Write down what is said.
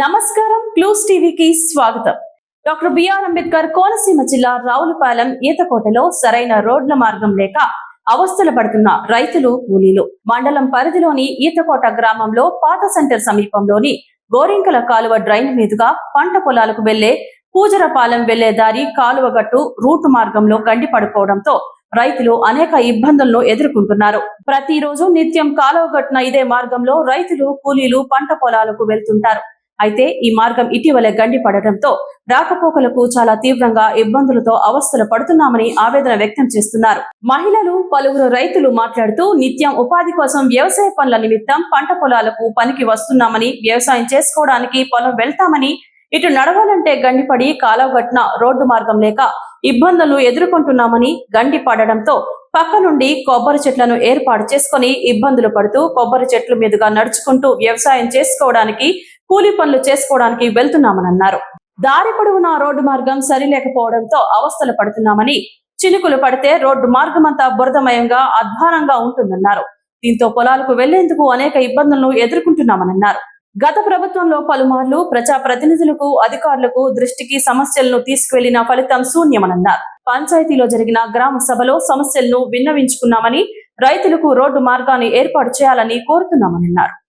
నమస్కారం క్లూస్ టీవీకి స్వాగతం. డాక్టర్ బిఆర్ అంబేద్కర్ కోనసీమ జిల్లా రావులపాలెం ఈతకోటలో సరైన రోడ్ల మార్గం లేక అవస్థలు పడుతున్న రైతులు కూలీలు. మండలం పరిధిలోని ఈతకోట గ్రామంలో పాత సెంటర్ సమీపంలోని గోరింకల కాలువ డ్రైన్ మీదుగా పంట పొలాలకు వెళ్ళే పూజరపాలెం వెళ్ళే దారి కాలువ గట్టు రూటు మార్గంలో గండి పడిపోవడంతో రైతులు అనేక ఇబ్బందులను ఎదుర్కొంటున్నారు. ప్రతిరోజు నిత్యం కాలువ గట్టున ఇదే మార్గంలో రైతులు కూలీలు పంట పొలాలకు వెళ్తుంటారు. అయితే ఈ మార్గం ఇటీవలే గండి పడటంతో రాకపోకలకు చాలా తీవ్రంగా ఇబ్బందులతో అవస్థలు పడుతున్నామని ఆవేదన వ్యక్తం చేస్తున్నారు. మహిళలు పలువురు రైతులు మాట్లాడుతూ నిత్యం ఉపాధి కోసం వ్యవసాయ పనుల నిమిత్తం పంట పొలాలకు పనికి వస్తున్నామని వ్యవసాయం చేసుకోవడానికి పొలం వెళ్తామని ఇటు నడవాలంటే గండిపడి కాలవగట్న రోడ్డు మార్గం లేక ఇబ్బందులు ఎదుర్కొంటున్నామని గండి పడడంతో పక్క నుండి కొబ్బరి చెట్లను ఏర్పాటు చేసుకొని ఇబ్బందులు పడుతూ కొబ్బరి చెట్ల మీదుగా నడుచుకుంటూ వ్యవసాయం చేసుకోవడానికి కూలీ పనులు చేసుకోవడానికి వెళ్తున్నామని అన్నారు. దారి పొడవునా రోడ్డు మార్గం సరిలేకపోవడంతో అవస్థలు పడుతున్నామని చినుకులు పడితే రోడ్డు మార్గం అంతా బురదమయంగా అధ్వానంగా ఉంటుందన్నారు. దీంతో పొలాలకు వెళ్ళేందుకు అనేక ఇబ్బందులను ఎదుర్కొంటున్నామన్నారు గత ప్రభుత్వంలో పలుమార్లు ప్రజా ప్రతినిధులకు అధికారులకు దృష్టికి సమస్యలను తీసుకువెళ్ళిన ఫలితం శూన్యమనన్నారు పంచాయతీలో జరిగిన గ్రామ సభలో సమస్యలను విన్నవించుకున్నామని రైతులకు రోడ్డు మార్గాన్ని ఏర్పాటు చేయాలని కోరుతున్నామన్నారు